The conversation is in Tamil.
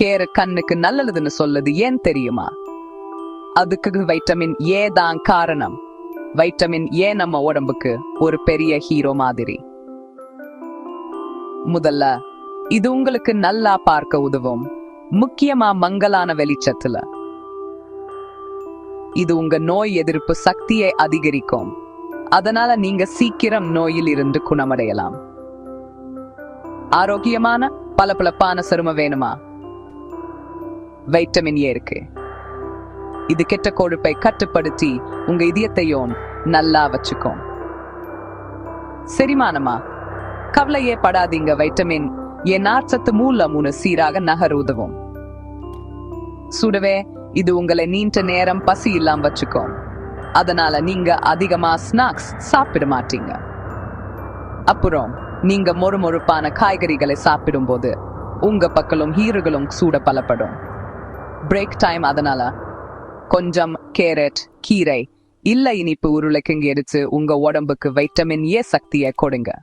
கேரட் கண்ணுக்கு நல்லதுன்னு சொல்லுது. ஏன் தெரியுமா? அதுக்கு வைட்டமின் ஏ தான் காரணம். வைட்டமின் ஏ நம்ம உடம்புக்கு ஒரு பெரிய ஹீரோ மாதிரி. முதல்ல இது உங்களுக்கு நல்லா பார்க்க உதவும். முக்கியமா மங்கலான வெளிச்சத்துல. இது உங்க நோய் எதிர்ப்பு சக்தியை அதிகரிக்கும். அதனால நீங்க சீக்கிரம் நோயில் இருந்து குணமடையலாம். ஆரோக்கியமான பளபளப்பான சரும வேணுமா? வைட்டமின் ஏ இருக்கு. இது கெட்ட கொழுப்பை கட்டுப்படுத்தி உங்க இதயத்தையும் நல்லா வச்சுக்கும். செரிமானமா? கவலையே படாதீங்க வைட்டமின் என் நார்ச்சத்து மூலம் உன சீராக நகர் உதவும். சுடவே இது உங்களை நீண்ட நேரம் பசி இல்லாம வச்சுக்கும். அதனால நீங்க அதிகமா ஸ்நாக்ஸ் சாப்பிட மாட்டீங்க. அப்புறம் நீங்க மொறுமொறுப்பான காய்கறிகளை சாப்பிடும்போது உங்க பக்கலும் ஈறுகளும் சூட பலப்படும். பிரேக் டைம் அதனால. கொஞ்சம் கேரட் கீரை இல்ல இனிப்பு உருளைக்கிங்க எடுத்து உங்க உடம்புக்கு வைட்டமின் ஏ சக்தியை கொடுங்க.